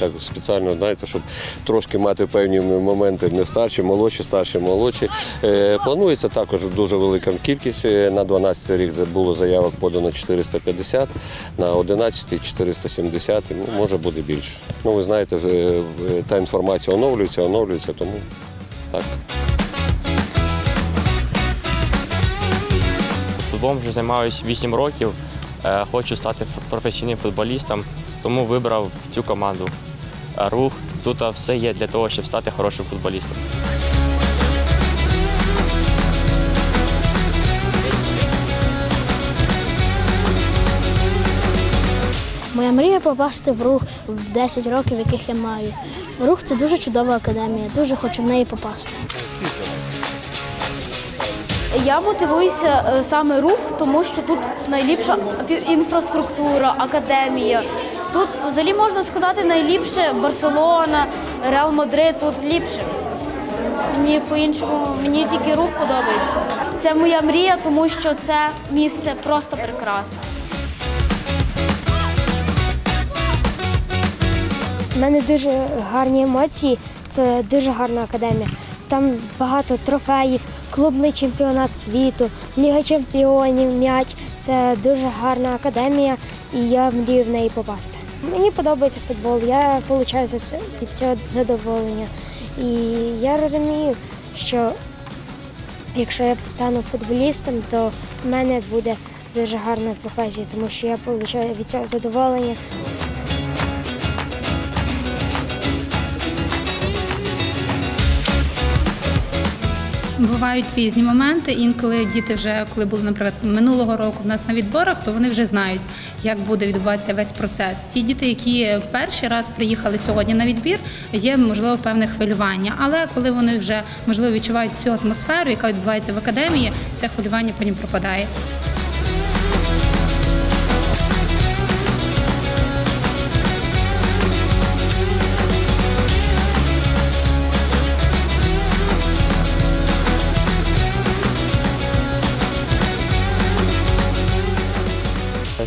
Так спеціально, знаєте, щоб трошки мати певні моменти не старші, молодші, старші, молодші. Е, Планується також дуже велика кількість. На 12 рік було заявок подано 450, на 11 470, ну, може буде більше. Ну, ви знаєте, е, е, та інформація оновлюється, оновлюється, тому так. Футболом вже займаюся 8 років. Хочу стати професійним футболістом, тому вибрав цю команду. Рух тут все є для того, щоб стати хорошим футболістом. Моя мрія попасти в рух в 10 років, яких я маю. Рух це дуже чудова академія, дуже хочу в неї попасти. Я мотивуюся е, саме рух, тому що тут найліпша інфраструктура, академія. Тут взагалі можна сказати найліпше Барселона, Реал Мадрид тут ліпше. Мені по-іншому, мені тільки рух подобається. Це моя мрія, тому що це місце просто прекрасне. У мене дуже гарні емоції. Це дуже гарна академія. Там багато трофеїв, клубний чемпіонат світу, Ліга чемпіонів, м'яч. Це дуже гарна академія, і я мрію в неї попасти. Мені подобається футбол, я отримую від цього задоволення. І я розумію, що якщо я стану футболістом, то в мене буде дуже гарна професія, тому що я отримую від цього задоволення. Бувають різні моменти. Інколи діти вже, коли були, наприклад, минулого року в нас на відборах, то вони вже знають, як буде відбуватися весь процес. Ті діти, які перший раз приїхали сьогодні на відбір, є можливо певне хвилювання. Але коли вони вже можливо відчувають всю атмосферу, яка відбувається в академії, це хвилювання потім пропадає.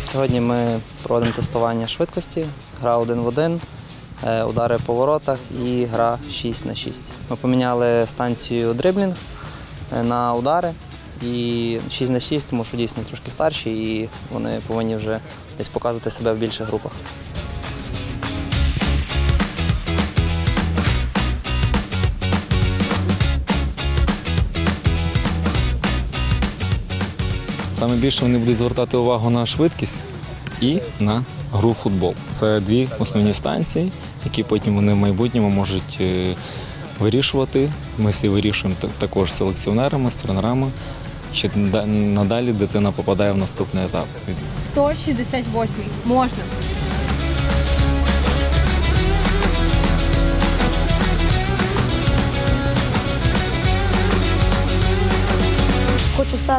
Сьогодні ми проводимо тестування швидкості, гра один в один, е, удари по воротах і гра 6 на 6. Ми поміняли станцію дриблінг е, на удари і 6 на 6, тому що дійсно трошки старші і вони повинні вже десь показувати себе в більших групах. Саме більше вони будуть звертати увагу на швидкість і на гру в футбол. Це дві основні станції, які потім вони в майбутньому можуть е, вирішувати. Ми всі вирішуємо так- також з селекціонерами, з тренерами. Да- надалі дитина попадає в наступний етап. 168 можна.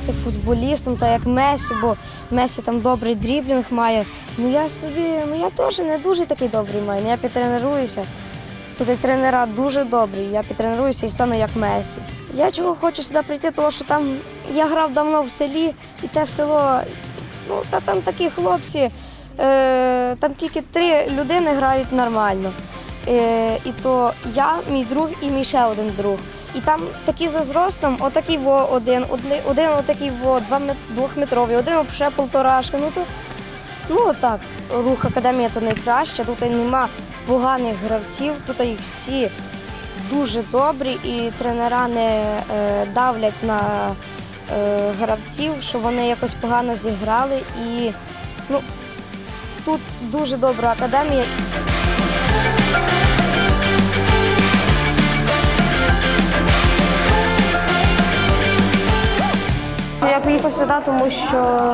Стати футболістом, так як Месі, бо Месі там добрий дріблінг має. Ну я собі, ну я теж не дуже такий добрий маю. Ну, я підтренуюся. Тут і тренера дуже добрі. Я підтренуюся і стану як Месі. Я чого хочу сюди прийти, тому що там я грав давно в селі, і те село, ну та там такі хлопці, е, там тільки три людини грають нормально. Е, і то я, мій друг і мій ще один друг. І там такі за зростом, отакий во один, один, отакий во, два двохметровий, один ще полторашка. Ну то ну отак. Рух академія то найкраща, тут нема поганих гравців, тут і всі дуже добрі, і тренера не е, давлять на е, гравців, що вони якось погано зіграли. І ну, тут дуже добра академія. Я приїхав сюди, тому що,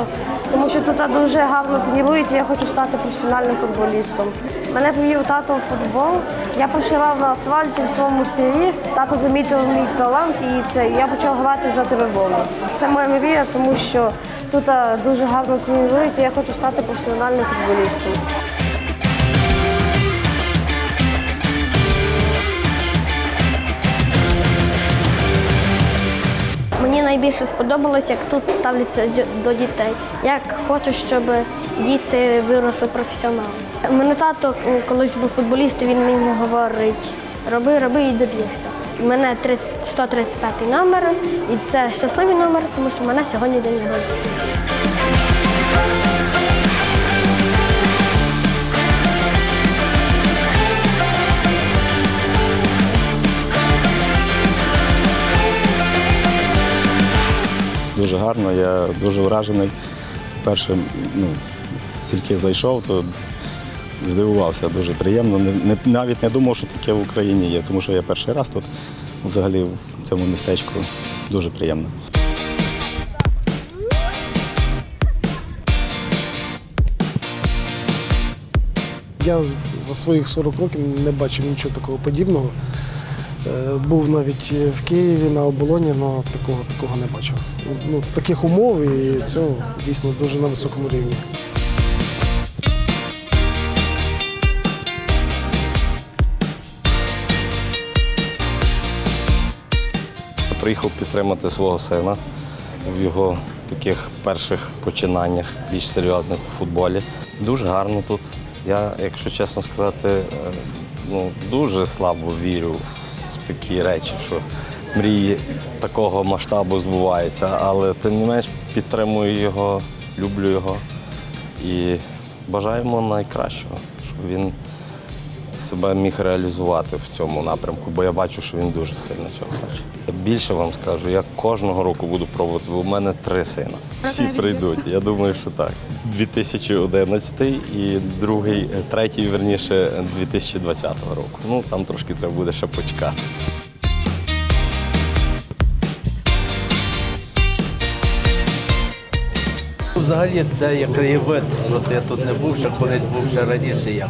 тому що тут дуже гарно тренуються, я хочу стати професіональним футболістом. Мене привів тато в футбол. Я починав на асфальті в своєму селі. Тато замітив мій талант і це я почав грати за трибуну. Це моя мрія, тому що тут дуже гарно тренуються, я хочу стати професіональним футболістом. Найбільше сподобалось, як тут ставляться до дітей. Як хочу, щоб діти виросли професіоналами. Мене тато колись був футболіст, він мені говорить, роби, роби і доб'єшся. У мене 30 135 номер, і це щасливий номер, тому що в мене сьогодні день народження. Дуже гарно, я дуже вражений. Перше, ну, тільки зайшов, то здивувався, дуже приємно. Не, навіть не думав, що таке в Україні є, тому що я перший раз тут, взагалі, в цьому містечку дуже приємно. Я за своїх 40 років не бачив нічого такого подібного. Е, Був навіть в Києві на оболоні, але такого, такого не бачив. Ну, таких умов і цього дійсно дуже на високому рівні. Приїхав підтримати свого сина в його таких перших починаннях, більш серйозних у футболі. Дуже гарно тут. Я, якщо чесно сказати, е, ну, дуже слабо вірю такі речі, що мрії такого масштабу збуваються, але тим не менш підтримую його, люблю його. І бажаємо найкращого, щоб він себе міг реалізувати в цьому напрямку, бо я бачу, що він дуже сильно цього хоче. Більше вам скажу, я кожного року буду пробувати, бо в мене три сина. Всі прийдуть. Я думаю, що так. 2011 і другий, е, третій, верніше, 2020 року. Ну там трошки треба буде ще почекати. Взагалі це як краєвид. Просто я тут не був, ще колись був ще раніше. Як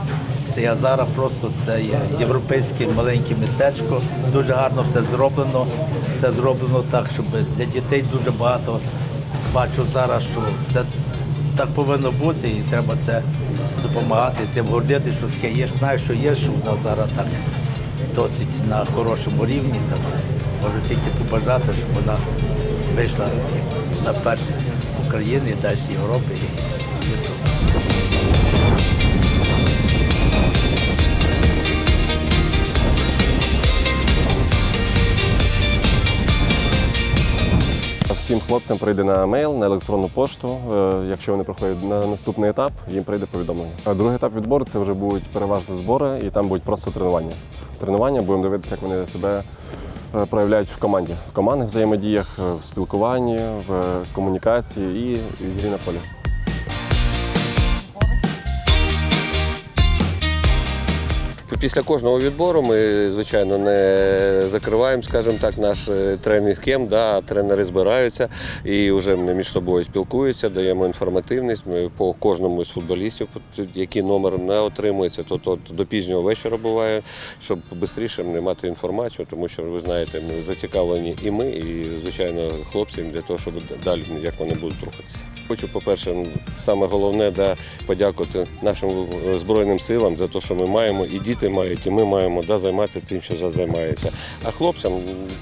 це я зараз просто це є європейське маленьке містечко. Дуже гарно все зроблено. Все зроблено так, щоб для дітей дуже багато. Бачу зараз, що це так повинно бути, і треба це допомагати, цим гордити, що таке є. Знаю, що є, що вона зараз так досить на хорошому рівні. Так можу тільки побажати, щоб вона вийшла на першість України, далі Європи хлопцям прийде на мейл, на електронну пошту. Е, Якщо вони проходять на наступний етап, їм прийде повідомлення. А другий етап відбору це вже будуть переважно збори, і там будуть просто тренування. Тренування будемо дивитися, як вони себе е, проявляють в команді, в командних взаємодіях, е, в спілкуванні, в комунікації і в грі на полі. Після кожного відбору ми, звичайно, не закриваємо, скажімо так, наш е, тренінг кем, да, тренери збираються і вже між собою спілкуються, даємо інформативність. Ми по кожному з футболістів, який номер не отримується, то, то до пізнього вечора буває, щоб швидше не мати інформацію, тому що ви знаєте, ми зацікавлені і ми, і звичайно хлопці для того, щоб далі як вони будуть рухатися. Хочу, по-перше, саме головне да, подякувати нашим е, Збройним силам за те, що ми маємо, і діти мають, і ми маємо да, займатися тим, що займаються. А хлопцям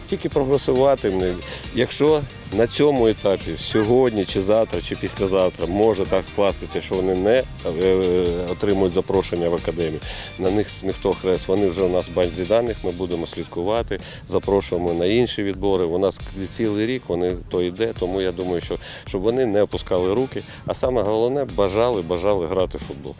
тільки прогресувати. Якщо на цьому етапі, сьогодні чи завтра, чи післязавтра, може так скластися, що вони не е, отримують запрошення в академію. На них ніхто хрест. Вони вже у нас в базі даних, ми будемо слідкувати, запрошуємо на інші відбори. У нас цілий рік вони то йде, тому я думаю, що щоб вони не опускали руки. А саме головне бажали, бажали грати в футбол.